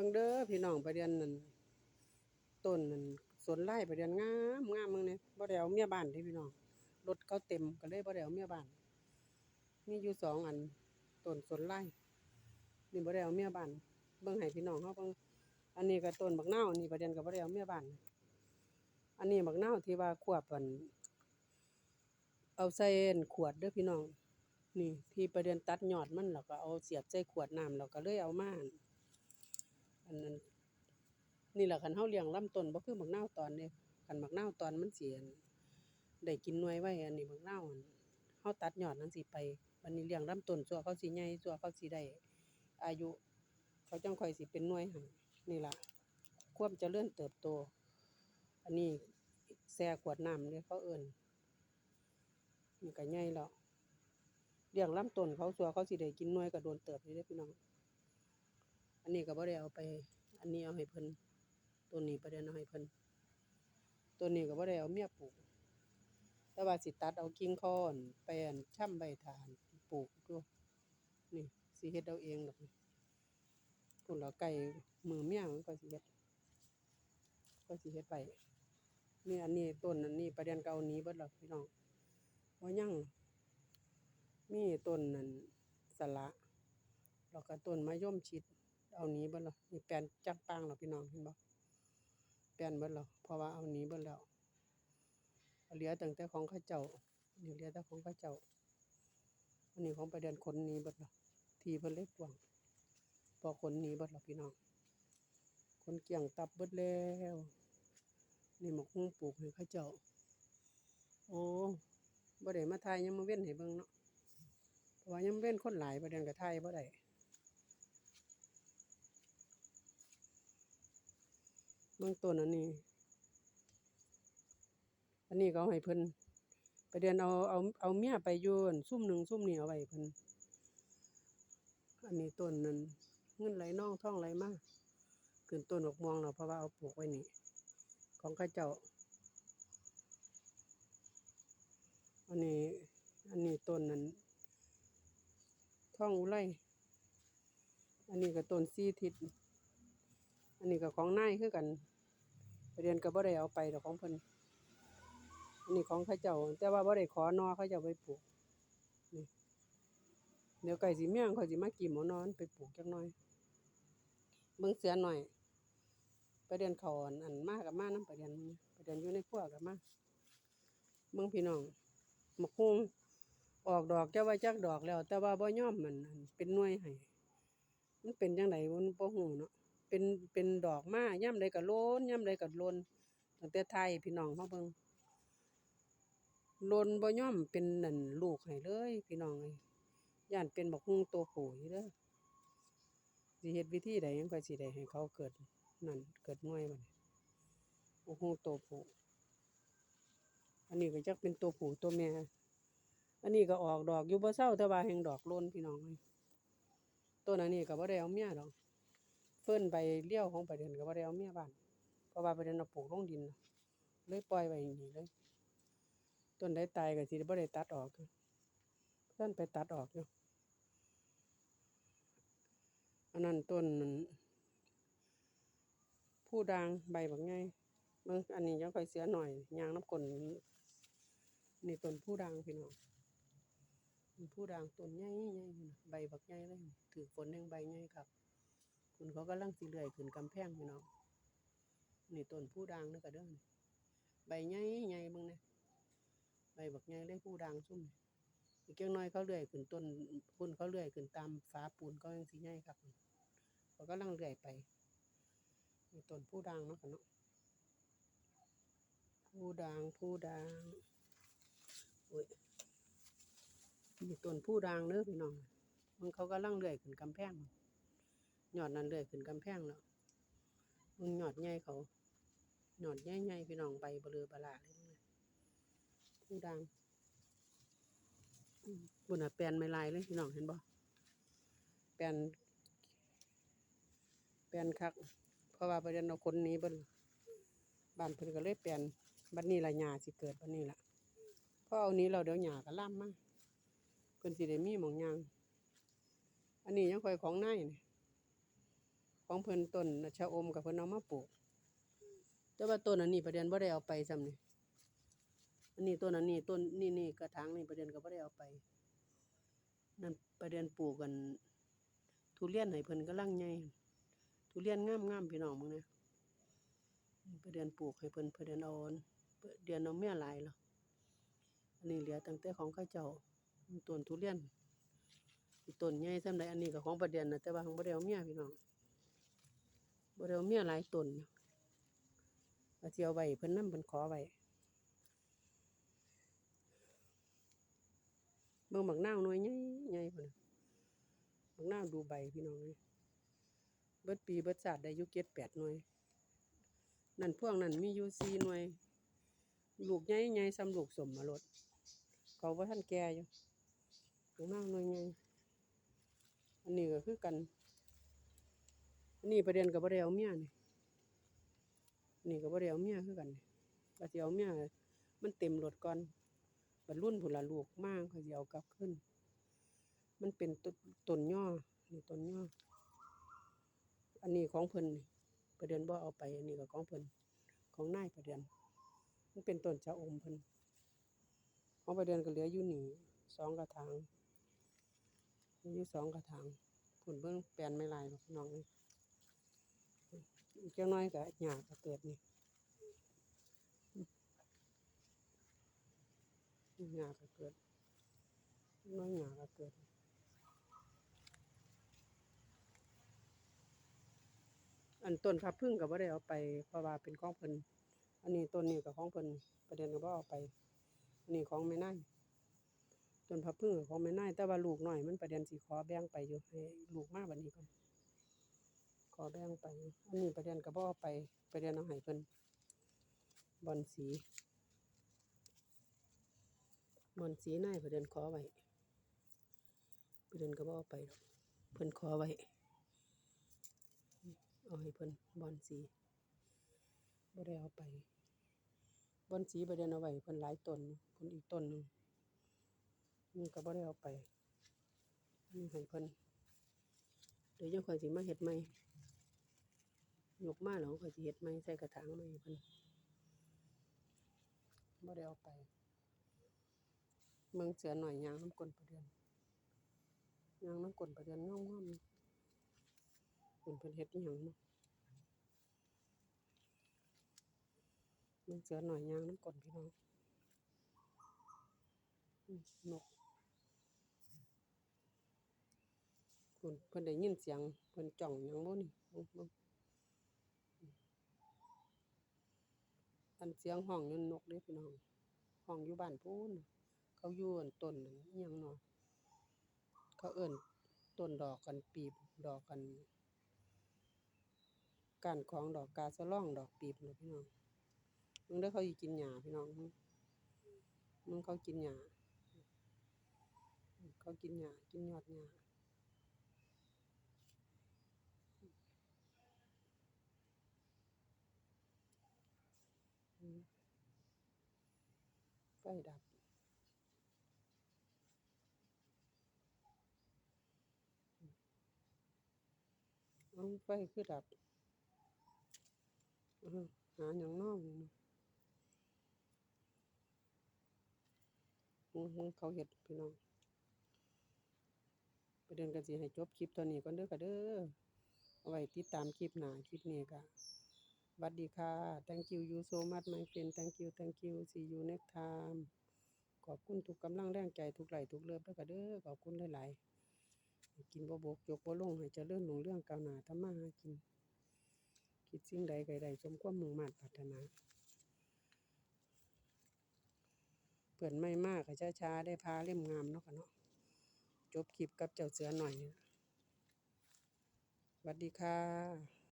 บิ่งเด้อพี่น้องประเด็นนั่นต้นนั่นสวนไร่ประเด็นงามงามมึงเนี่ยบ่ได้เอาเมียบ้านเด้พี่น้องรถเขาเต็มก็เลยบ่ได้เอาเมียบ้านมีอยู่สองอันต้นสวนไร่นี่บ่ได้เอาเมียบ้านเบิ่งให้พี่น้องเฮาเบิ่งอันนี้ก็ต้นบักนาวอันนี้ประเด็นก็บ่ได้เอาเมียบ้านอันนี้บักนาวที่ว่าควบอันเอาใส่อันขวดเด้อพี่น้องนี่ที่ประเด็นตัดยอดมันแล้วก็เอาเสียบใส่ขวดน้ำแล้วก็เลยเอามา อันนั้น นี่แหละคันเฮาเลี้ยงลำต้นบ่คือบักนาวตอนเด้คันบักนาวตอนมันสิอันได้กินหน่วยไว้อันนี้บักนาวเฮาตัดยอดนั้นสิไปบัดนี้เลี้ยงลำต้นซัวเขาสิใหญ่ซัวเขาสิได้อายุ เขาจังค่อยสิเป็นหน่วยให้นี่ล่ะความเจริญเติบโต อันนี้แซ่ขวดน้ำเด้เขาเอิ้นนี่ก็ใหญ่แล้วเลี้ยงลำต้นเขาสัวเขาสิได้กินหน่วยก็โดนเติบอยู่เด้อพี่น้อง อันนี้ก็บ่ได้เอาไป อันนี้เอาให้เพิ่นต้นนี้ประเด็นเอาให้เพิ่นต้นนี้ก็บ่ได้เอาเมียปลูก แต่ว่าสิตัดเอากิ่งคอนไปอันช่ำใบทานปลูกอยู่นี่สิเฮ็ดเอาเองดอกนี่พุ่นละไก่มือเมียมันก็สิเฮ็ดก็สิเฮ็ดไปนี่อันนี้ต้นอันนี้ประเด็นก็เอาหนี้เบิดแล้วพี่น้องบ่ยังมีต้นนั่นสละแล้วก็ต้นมะยมชิด เอาหนี้เบิดแล้วนี่แปลนจักปางแล้วพี่น้องเห็นบ่แปลนเบิดแล้วเพราะว่าเอาหนี้เบิดแล้วเหลือตั้งแต่ของเขาเจ้านี่เหลือแต่ของเขาเจ้าอันนี้ของประเด็นคนหนี้เบิดแล้วทีเพิ่นเล็กกว้างพอคนหนี้เบิดแล้วพี่น้องคนเกี่ยงตับเบิดแล้วนี่หมกฮุ้งปลูกให้เขาเจ้า โอ้บ่ได้มาทายยังมาเว้นให้เบิ่งเนาะเพราะว่ายังเว้นคนหลายประเด็นกับไทยบ่ได้ เบื้องต้นอันนี้ อันนี้ก็เอาให้เพิ่นไปเด็นเอาเอาเอาเมียไปอยู่อั่นซุ่มหนึ่งซุ่มนี่เอาไว้เพิ่นอันนี้ต้นนั้นเงินไหลน่องท่องไหลมาขึ้นต้นหกมวงแล้วเพราะว่าเอาปลูกไว้นี่ ของข้าเจ้า อันนี้อันนี้ต้นนั้นท่องอุไรอันนี้ก็ต้นซีทิศอันนี้ก็ของนายคือกัน เรียนก็บ่ได้เอาไปดอกของเพิ่นอันนี้ของเขาเจ้า แต่ว่าบ่ได้ขอนอเขาเจ้าไปปลูกนี่เดี๋ยวไก่สิเมี่ยงเขาสิมากิ่มอนอนไปปลูกจักหน่อยเบิ่งเสือหน่อยไปเรียนเขาอันอันมากกับมานํไปเรียนไปเรียนอยู่ในครัวกับมาเบิ่งพี่น้องมะคุงออกดอกจะว่าจักดอกแล้ว แต่ว่าบ่ย่อมมันอันเป็นหน่วยให้มันเป็นจังไดมันบ่ฮู้เนาะ เป็นเป็นดอกมายามใดก็โลนยามใดก็โลนตั้งแต่ไทยพี่น้องเฮาเบิ่งโลนบ่ยอมเป็นนั่นลูกให้เลย พี่น้องเอ้ยย่านเป็นบักฮุ่งตัวผู้อยู่เด้อสิเฮ็ดวิธีใดยังค่อยสิได้ให้เขาเกิดนั่นเกิดหน่วยบัดนี้บักฮุ่งตัวผู้อันนี้ก็จักเป็นตัวผู้ตัวแม่อันนี้ก็ออกดอกอยู่บ่เซาแต่ว่าแห่งดอกโลนพี่น้องเอ้ยต้นอันนี้ก็บ่ได้เอาเมียดอก เฟิ้นใบเลี้ยวของประเด็นก็บ่ได้เอาเมียบ้านเพราะว่าประเด็นเอาปลูกลงดินเลยปล่อยไว้อย่างนี้เลยต้นใดตายก็สิบ่ได้ตัดออกเพิ่นไปตัดออกอยู่อันนั้นต้นนั้นผู้ด่างใบบักใหญ่เบิ่งอันนี้ยังค่อยเสียหน่อยยางน้ำก้นนี่ต้นผู้ด่างพี่น้องผู้ด่างต้นใหญ่ใหญ่ใบบักใหญ่เลยถือฝนแห่งใบใหญ่ครับ คุณเขากำลังสิเลื่อยขึ้นกำแพงพี่น้องนี่ต้นผู้ด่างนี่ก็เด้อใบใหญ่ใหญ่บิ่งเนี่ยใบบักใหญ่เลยผู้ด่างซุ่มนี่อีกจักน้อยเขาเลื่อยขึ้นต้นพุ่นเขาเลื่อยขึ้นตามฝาปูนก็ยังสิใหญ่ครับเขากำลังเลื่อยไปนี่ต้นผู้ด่างเนาะกันเนาะผู้ด่างผู้ด่างโอ้ยมีต้นผู้ด่างเด้อพี่น้องมันเขากำลังเลื่อยขึ้นกำแพง ยอดนั้นเลื่อยขึ้นกำแพงแล้วมึงยอดใหญ่เขายอดใหญ่ๆพี่น้องใบเบลอบลาเลยมึงผู้ด่างบุญอะแปลนไม่ลายเลยพี่น้องเห็นบ่แปลนแปลนคัก เพราะว่าประเด็นเอาคนนี้บนบ้านเพิ่นก็เลยแปลนบัดนนี้ละหญ้าสิเกิดบัดนนี้ล่ะพอเอานี้เราเดี๋ยวหญ้าก็ล่ำมาเพิ่นสิได้มีหมองยาง อันนี้ยังคอยของนายนี่ ของเพิ่นต้นชะอมกับเพิ่นเอามาปลูกแต่ว่าต้นอันนี้ประเด็นบ่ได้เอาไปซ้ำนี่อันนี้ต้นอันนี้ต้นนี่นี่กระถางนี่ประเด็นก็บ่ได้เอาไป นั่นประเด็นปลูกกัน ทุเรียนให้เพิ่นกำลังใหญ่ทุเรียนงามๆพี่น้องมึงเนี่ยประเด็นปลูกให้เพิ่นประเด็นเอาอันประเด็นเอาเมียหลายแล้วอันนี้เหลือตั้งแต่ของเขาเจ้าต้นทุเรียนต้นใหญ่ซ้ำใดอันนี้ก็ของประเด็นนะแต่ว่าของบ่ได้เอาเมียพี่น้อง บ่ได้เอาเมียหลายต้นอยู่ว่าสิเอาไว้เพิ่นนำเพิ่นขอไว้เบิ่งบักนาวหน่วยใหญ่ๆพุ่นน่ะบักนาวดูใบพี่น้องเลยเบิดปีเบิดศาสตร์ได้อยู่เก็ดแปดหน่วย นั่นพวกนั้นมีอยู่สี่หน่วย ลูกใหญ่ใหญ่ซ้ำลูกสมมารดเขาว่าท่านแก่อยู่บักนาวหน่วยใหญ่อันนี้ก็คือกัน นนี้ประเด็นกับบ่ได้เอาเมียนี่นี่ก็บ่ได้เอาเมียคือกันนี่ก็สิเอาเมียมันเต็มรถก่อนบรรลุนพุ่นละลูกมากเขาสิเอากลับขึ้น มันเป็นต้นย่อนี่ต้นย่อ อันนี้ของเพิ่นประเด็นบ่เอาไป อันนี้ก็ของเพิ่นของนายประเด็นมันเป็นต้นชะอมเพิ่นของประเด็นก็เหลืออยู่หนี่สองกระถางอยู่สองกระถางผุ่นเบิ่งแปลนไม่ลายหรอกน้องเอีกจักหน้อยก็หญ้าก็เกิดนี่หญ้าก็เกิดน้อยหญ้าก็เกิดอันต้นพับพึ่งก็บ่ได้เอาไปเพราะว่าเป็นของเพิ่นอันนี้ต้นนี้ก็ของเพิ่นประเด็นก็บ่เอาไปอันนี้ของแม่น่ายต้นพับพึ่งก็ของแม่น่ายแต่ว่าลูกหน้อยมันประเด็นสิขอแบ่งไปอยู่ให้ลูกมากบัดนี้ก่อน อแบ่งไป อันนี้ประเด็นก็บ่เอาไปประเด็นเอาให้เพิ่นบอนสีบอนสีนายประเด็นขอไว้ประเด็นก็บ่เอาไปเพิ่นขอไว้เอาให้เพิ่นบอนสีบ่ได้เอาไปบอนสีบ่ได้เอาไว้เพิ่นหลายต้นเพิ่นอีกต้นหนึงนี่ก็บ่ได้เอาไปนี่ให้เพิ่นเดี๋ยวจังคอยสิมาเฮ็ดใหม่ ยกมาแล้วค่อยสิเฮ็ดใหม่ใส่กระถางใหม่ให้เพิ่นบ่ได้เอาไป เมืองเสือหน่อยยางน้ำก้นประเดือนยางน้ำก้นประเดือนงอมๆเพิ่นเพิ่นเฮ็ดอีหยังเนาะมันเสือหน่อยยางน้ำก่อนพี่น้องนกเพิ่นเพิ่นได้ยินเสียงเพิ่นจ้องหยังบ่นี่เบิ่งเบิ่งอืม อันเสียงห้องนั่นนกเด้พี่น้องห้องอยู่บ้านพูนเขาอยู่อันต้นนั่นอหยังเนาะเขาเอิ้นต้นดอกกันปีบดอกกันก้านของดอกกาสะล่องดอกปีบเนาะพี่น้องมึงได้เขาสิกินหญ้าพี่น้องมึงมึงเขากินหญ้าเขากินหญ้ากินยอดหญ้า ฟดับ เอ้าไฟคือดับเออหาหยังน้อนี่เนาะอือฮึเขาเฮ็ดพี่น้องประเด็นก็สิให้จบคลิปตัวนี้ก่อนเด้อค่ะเด้อเอาไว้ติดตามคลิปหน้าคลิปนี้ก็ห วัดดีค่ะ thank you you so much my friend thank you thank you see you next time ขอบคุณทุกกำลังแรงใจทุกไหลทุกเลิฟเด้อค่ะเด้อขอบคุณหลายๆกินบ่บกยกบ่ลงให้เจริญรุ่งเรื่องก้าวหน้าทำมาหากิน คิดสิ่งใดใด้สมความมุ่งมั่นปรารถนาเพื่อนไม่มากก็ช้าๆได้พาเล่มงามเนาะค่ะเนาะจบคลิปกับเจ้าเสือหน่อยสวัสดีค่ะ